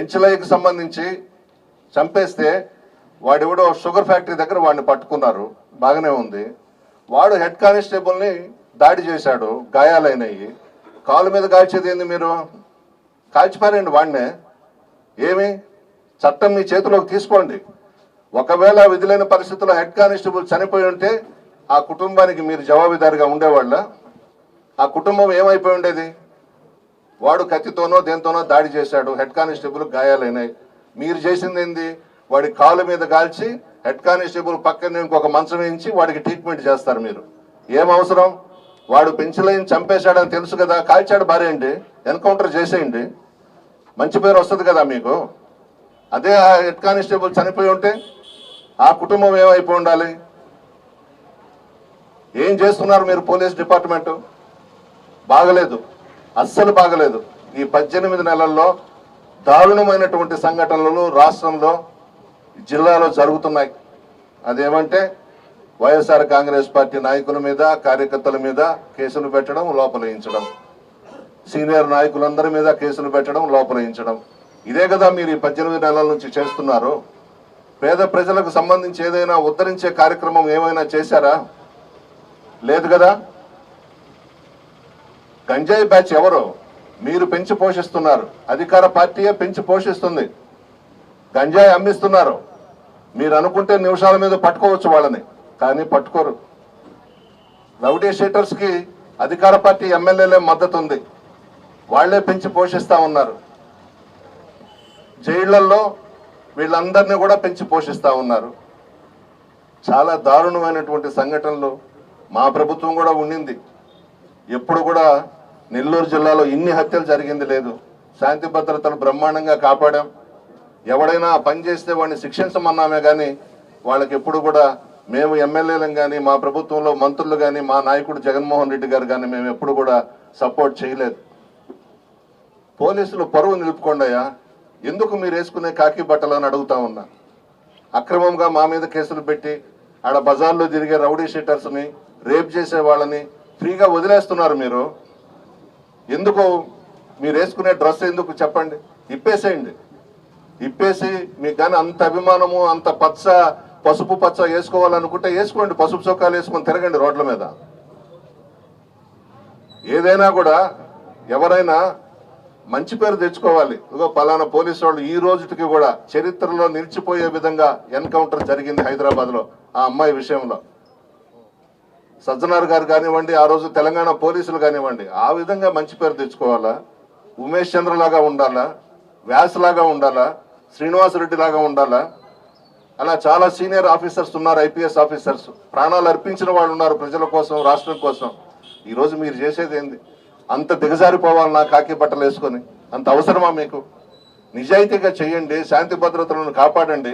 పెంచలయ్యకు సంబంధించి చంపేస్తే వాడెవడో షుగర్ ఫ్యాక్టరీ దగ్గర వాడిని పట్టుకున్నారు. బాగానే ఉంది. వాడు హెడ్ కానిస్టేబుల్ని దాడి చేశాడు. గాయాలైనవి కాలు మీద కాల్చేది ఏంది మీరు? కాల్చిపారండి వాడినే. ఏమి? చట్టం మీ చేతిలోకి తీసుకోండి. ఒకవేళ విధులైన పరిస్థితుల్లో హెడ్ కానిస్టేబుల్ చనిపోయి ఉంటే ఆ కుటుంబానికి మీరు జవాబుదారిగా ఉండేవాళ్ళ? ఆ కుటుంబం ఏమైపోయి ఉండేది? వాడు కత్తితోనో దేంతోనో దాడి చేశాడు. హెడ్ కానిస్టేబుల్ గాయాలైనాయి. మీరు చేసింది ఏంది? వాడి కాలు మీద కాల్చి హెడ్ కానిస్టేబుల్ పక్కన ఇంకొక మంచం వేయించి వాడికి ట్రీట్మెంట్ చేస్తారు మీరు. ఏం అవసరం? వాడు పెంచలేని చంపేశాడని తెలుసు కదా. కాల్చాడు భార్యండి. ఎన్కౌంటర్ చేసేయండి. మంచి పేరు వస్తుంది కదా మీకు. అదే ఆ హెడ్ కానిస్టేబుల్ చనిపోయి ఉంటే ఆ కుటుంబం ఏమైపోయి ఉండాలి? ఏం చేస్తున్నారు మీరు పోలీస్ డిపార్ట్మెంటు? బాగలేదు. అస్సలు బాగలేదు. ఈ పద్దెనిమిది నెలల్లో దారుణమైనటువంటి సంఘటనలు రాష్ట్రంలో జిల్లాలో జరుగుతున్నాయి. అదేమంటే వైఎస్ఆర్ కాంగ్రెస్ పార్టీ నాయకుల మీద కార్యకర్తల మీద కేసులు పెట్టడం లోపలయించడం సీనియర్ నాయకులందరి మీద కేసులు పెట్టడం లోపలయించడం ఇదే కదా మీరు ఈ పద్దెనిమిది నెలల నుంచి చేస్తున్నారు. పేద ప్రజలకు సంబంధించి ఏదైనా ఉద్ధరించే కార్యక్రమం ఏమైనా చేశారా? లేదు కదా? గంజాయి బ్యాచ్ ఎవరు మీరు పెంచి పోషిస్తున్నారు. అధికార పార్టీయే పెంచి పోషిస్తుంది. గంజాయి అమ్మిస్తున్నారు. మీరు అనుకుంటే నిమిషాల మీద పట్టుకోవచ్చు వాళ్ళని కానీ పట్టుకోరు. రౌడీ షీటర్స్కి అధికార పార్టీ ఎమ్మెల్యేలే మద్దతు ఉంది వాళ్ళే పెంచి పోషిస్తా ఉన్నారు. జైళ్ళలో వీళ్ళందరినీ కూడా పెంచి పోషిస్తా ఉన్నారు. చాలా దారుణమైనటువంటి సంఘటనలు మా ప్రభుత్వం కూడా ఉండింది ఎప్పుడు కూడా నెల్లూరు జిల్లాలో ఇన్ని హత్యలు జరిగింది లేదు. శాంతి భద్రతలు బ్రహ్మాండంగా కాపాడాం. ఎవడైనా పని చేస్తే వాడిని శిక్షించమన్నామే కానీ వాళ్ళకి ఎప్పుడు కూడా మేము ఎమ్మెల్యేలను కానీ మా ప్రభుత్వంలో మంత్రులు కానీ మా నాయకుడు జగన్మోహన్ రెడ్డి గారు కానీ మేము ఎప్పుడు కూడా సపోర్ట్ చేయలేదు. పోలీసులు పరువు నిలుపుకోండియా ఎందుకు మీరు వేసుకునే కాకి బట్టలు అని అడుగుతా ఉన్నా. అక్రమంగా మా మీద కేసులు పెట్టి ఆడ బజార్లో తిరిగే రౌడీ షీటర్స్ని రేప్ చేసే వాళ్ళని ఫ్రీగా వదిలేస్తున్నారు మీరు. ఎందుకు మీరు వేసుకునే డ్రెస్ ఎందుకు చెప్పండి? ఇప్పేసేయండి ఇప్పేసి మీకు కానీ అంత అభిమానము అంత పచ్చ పసుపు పచ్చ వేసుకోవాలనుకుంటే వేసుకోండి. పసుపు చొక్కాలు వేసుకొని తిరగండి రోడ్ల మీద. ఏదైనా కూడా ఎవరైనా మంచి పేరు తెచ్చుకోవాలి. ఇదిగో పలానా పోలీసు వాళ్ళు ఈ రోజుకి కూడా చరిత్రలో నిలిచిపోయే విధంగా ఎన్కౌంటర్ జరిగింది హైదరాబాద్లో ఆ అమ్మాయి విషయంలో. సజ్జనార్ గారు కానివ్వండి ఆ రోజు తెలంగాణ పోలీసులు కానివ్వండి ఆ విధంగా మంచి పేరు తెచ్చుకోవాలా? ఉమేష్ చంద్ర లాగా ఉండాలా? వ్యాస్ లాగా ఉండాలా? శ్రీనివాసరెడ్డి లాగా ఉండాలా? అలా చాలా సీనియర్ ఆఫీసర్స్ ఉన్నారు ఐపీఎస్ ఆఫీసర్స్. ప్రాణాలు అర్పించిన వాళ్ళు ఉన్నారు ప్రజల కోసం రాష్ట్రం కోసం. ఈరోజు మీరు చేసేది ఏంది? అంత దిగజారిపోవాలన్నా కాకి బట్టలు వేసుకొని. అంత అవసరమా మీకు? నిజాయితీగా చేయండి శాంతి భద్రతలను కాపాడండి.